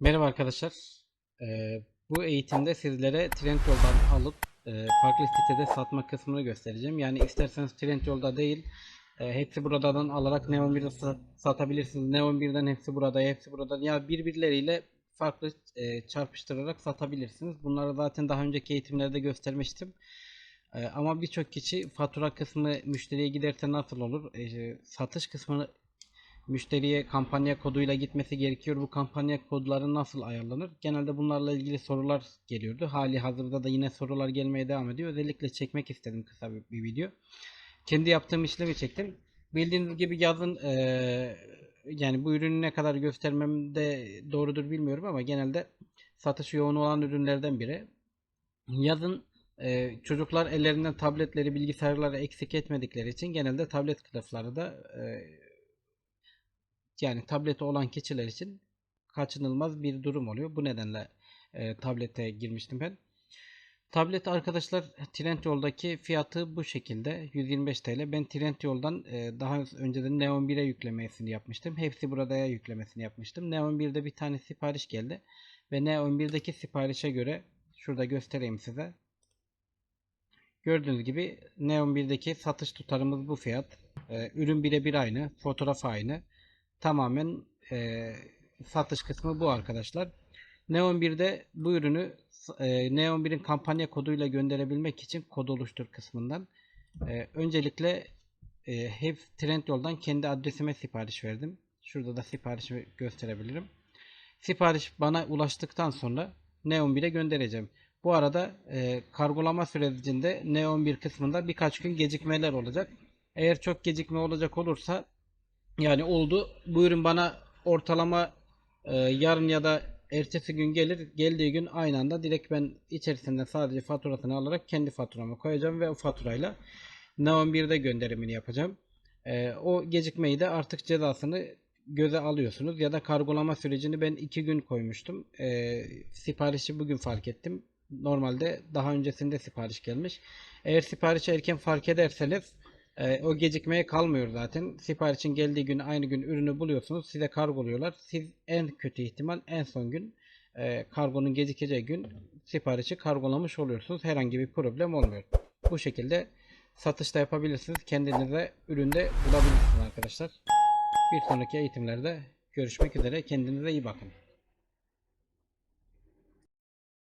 Merhaba arkadaşlar. Ee, bu eğitimde sizlere Trendyol'dan alıp e, farklı sitede satma kısmını göstereceğim. Yani isterseniz Trendyol'da değil, e, hepsi buradan alarak Neon 1'de sa- satabilirsiniz. Neon 1'den hepsi burada, hepsi burada. Ya birbirleriyle farklı e, çarpıştırarak satabilirsiniz. Bunları zaten daha önceki eğitimlerde göstermiştim. E, ama birçok kişi fatura kısmı müşteriye giderse nasıl olur? E, satış kısmını müşteriye kampanya koduyla gitmesi gerekiyor. Bu kampanya kodları nasıl ayarlanır? Genelde bunlarla ilgili sorular geliyordu. Hali hazırda da yine sorular gelmeye devam ediyor. Özellikle çekmek istedim kısa bir, bir video. Kendi yaptığım işlemi çektim. Bildiğiniz gibi yazın eee, yani bu ürünü ne kadar göstermem de doğrudur bilmiyorum ama genelde satış yoğun olan ürünlerden biri. Yazın e, çocuklar ellerinden tabletleri, bilgisayarları eksik etmedikleri için genelde tablet kılıfları da e, yani tableti olan kişiler için kaçınılmaz bir durum oluyor. Bu nedenle e, tablete girmiştim ben. Tablet arkadaşlar Trendyol'daki fiyatı bu şekilde 125 TL. Ben Trendyol'dan e, daha önceden Neon 1'e yüklemesini yapmıştım. Hepsi buradaya yüklemesini yapmıştım. Neon 1'de bir tane sipariş geldi. Ve Neon 1'deki siparişe göre şurada göstereyim size. Gördüğünüz gibi Neon 1'deki satış tutarımız bu fiyat. E, ürün birebir aynı. Fotoğraf aynı. Tamamen e, satış kısmı bu arkadaşlar. Neon 1'de bu ürünü e, Neon 1'in kampanya koduyla gönderebilmek için kod oluştur kısmından e, öncelikle e, hep Trendyol'dan kendi adresime sipariş verdim. Şurada da siparişi gösterebilirim. Sipariş bana ulaştıktan sonra Neon 1'e göndereceğim. Bu arada e, kargolama sürecinde Neon 1 kısmında birkaç gün gecikmeler olacak. Eğer çok gecikme olacak olursa yani oldu. Bu ürün bana ortalama e, yarın ya da ertesi gün gelir. Geldiği gün aynı anda direkt ben içerisinde sadece faturasını alarak kendi faturamı koyacağım ve o faturayla Neon 1'de gönderimini yapacağım. E, o gecikmeyi de artık cezasını göze alıyorsunuz ya da kargolama sürecini ben 2 gün koymuştum. E, siparişi bugün fark ettim. Normalde daha öncesinde sipariş gelmiş. Eğer siparişi erken fark ederseniz e, o gecikmeye kalmıyor zaten. Siparişin geldiği gün aynı gün ürünü buluyorsunuz. Size kargoluyorlar. Siz en kötü ihtimal en son gün e, kargonun gecikeceği gün siparişi kargolamış oluyorsunuz. Herhangi bir problem olmuyor. Bu şekilde satışta yapabilirsiniz. Kendinize üründe bulabilirsiniz arkadaşlar. Bir sonraki eğitimlerde görüşmek üzere. Kendinize iyi bakın.